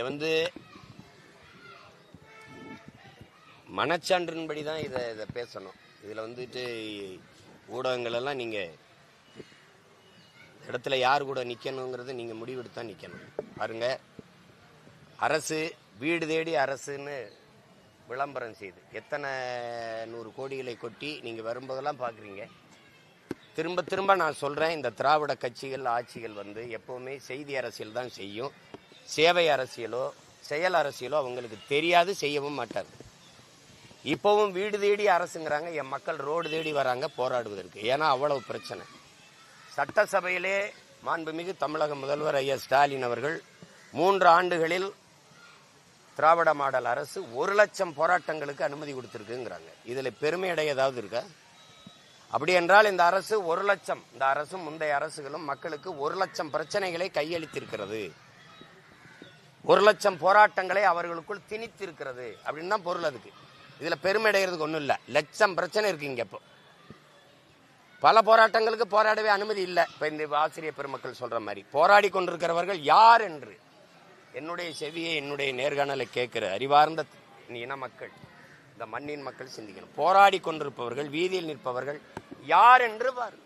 இதை வந்து மனச்சான்றின்படி தான் இதை இதை பேசணும். இதில் வந்துட்டு ஊடகங்கள் எல்லாம் நீங்கள் இடத்துல யார் கூட நிற்கணுங்கிறது நீங்கள் முடிவெடுத்து தான் நிற்கணும் பாருங்க அரசு வீடு தேடி அரசுன்னு விளம்பரம் செய்து எத்தனை நூறு கோடிகளை கொட்டி நீங்கள் வரும்போதெல்லாம் பார்க்குறீங்க திரும்ப திரும்ப நான் சொல்கிறேன் இந்த திராவிட கட்சிகள் ஆட்சிகள் வந்து எப்போவுமே செய்தி அரசியல் தான் செய்யும். சேவை அரசியலோ செயல் அரசியலோ அவங்களுக்கு தெரியாது செய்யவும் மாட்டாங்க. இப்போவும் வீடு தேடி அரசுங்கிறாங்க என் மக்கள் ரோடு தேடி வராங்க போராடுவதற்கு. ஏன்னா அவ்வளவு பிரச்சனை. சட்டசபையிலே மாண்புமிகு தமிழக முதல்வர் ஐயா ஸ்டாலின் அவர்கள் மூன்று ஆண்டுகளில் திராவிட மாடல் அரசு ஒரு லட்சம் போராட்டங்களுக்கு அனுமதி கொடுத்துருக்குங்கிறாங்க. இதில் பெருமையடை ஏதாவது இருக்கா? அப்படி என்றால் இந்த அரசு ஒரு லட்சம் இந்த அரசும் முந்தைய அரசுகளும் மக்களுக்கு ஒரு லட்சம் பிரச்சனைகளை கையளித்திருக்கிறது. ஒரு லட்சம் போராட்டங்களை அவர்களுக்குள் திணித்திருக்கிறது அப்படின்னு தான் பொருள் அதுக்கு. இதில் பெருமையடைகிறதுக்கு ஒன்றும் இல்லை. லட்சம் பிரச்சனை இருக்கு இங்கே இப்போ. பல போராட்டங்களுக்கு போராடவே அனுமதி இல்லை. இப்போ இந்த ஆசிரியர் பெருமக்கள் சொல்கிற மாதிரி. போராடி கொண்டிருக்கிறவர்கள் யார் என்று. என்னுடைய செவியை என்னுடைய நேர்காணலை கேட்கிற அறிவார்ந்த இன மக்கள் இந்த மண்ணின் மக்கள் சிந்திக்கணும். போராடி கொண்டிருப்பவர்கள் வீதியில் நிற்பவர்கள் யார் என்று பாரு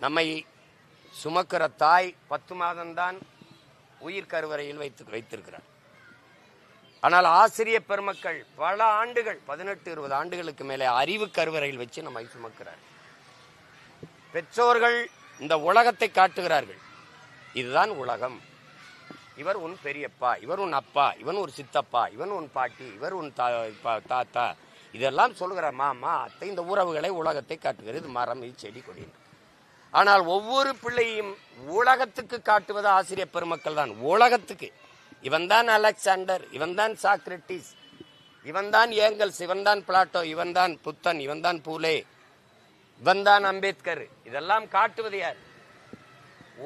நம்மை சுமக்கிற தாய் பத்து மாதம்தான் உயிர் கருவறையில் வைத்து வைத்திருக்கிறார். ஆனால் ஆசிரியர் பெருமக்கள் பல ஆண்டுகள் பதினெட்டு இருபது ஆண்டுகளுக்கு மேலே அறிவு கருவறையில் வச்சு நம்மை சுமக்கிறார். பெற்றோர்கள் இந்த உலகத்தை காட்டுகிறார்கள். இதுதான் உலகம். இவர் உன் பெரியப்பா இவர் உன் அப்பா இவன் ஒரு சித்தப்பா இவன் உன் பாட்டி இவர் உன் தா- பா- தாத்தா. இதெல்லாம் சொல்கிற மாமா அத்தை இந்த உறவுகளை உலகத்தை காட்டுகிறது. இது மரம் இது செடி கொடி. ஆனால் ஒவ்வொரு பிள்ளையும் உலகத்துக்கு காட்டுவது ஆசிரியர் பெருமக்கள் தான். உலகத்துக்கு. இவன் தான் அலெக்சாண்டர் இவன் தான் சாக்ரட்டிஸ் இவன் தான் ஏங்கல்ஸ் இவன் தான் பிளாட்டோ இவன் தான் புத்தன் இவன் தான் பூலே இவன் தான் அம்பேத்கர். இதெல்லாம் காட்டுவது யார்?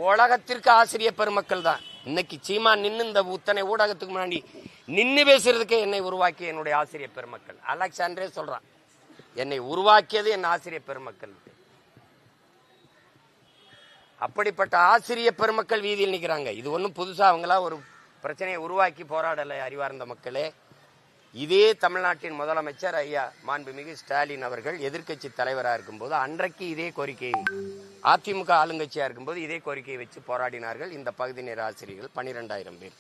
உலகத்திற்கு ஆசிரியர் பெருமக்கள் தான். இன்னைக்கு சீமா நின்று இந்த உத்தனை ஊடகத்துக்கு முன்னாடி நின்று பேசுறதுக்கே என்னை உருவாக்கிய என்னுடைய ஆசிரியர் பெருமக்கள். அலெக்சாண்டரே சொல்றான் என்னை உருவாக்கியது என் ஆசிரியர் பெருமக்கள். அப்படிப்பட்ட ஆசிரியர் பெருமக்கள் வீதியில் நிற்கிறாங்க இது ஒன்றும் புதுசாக அவங்களா ஒரு பிரச்சனையை உருவாக்கி போராடலை அறிவார்ந்த மக்களே. இதே தமிழ்நாட்டின் முதலமைச்சர் ஐயா மாண்புமிகு ஸ்டாலின் அவர்கள் எதிர்க்கட்சி தலைவராக இருக்கும்போது அன்றைக்கு இதே கோரிக்கை அதிமுக ஆளுங்கட்சியாக இருக்கும்போது இதே கோரிக்கையை வச்சு போராடினார்கள். இந்த பகுதி நேர ஆசிரியர்கள் பன்னிரெண்டாயிரம் பேர்.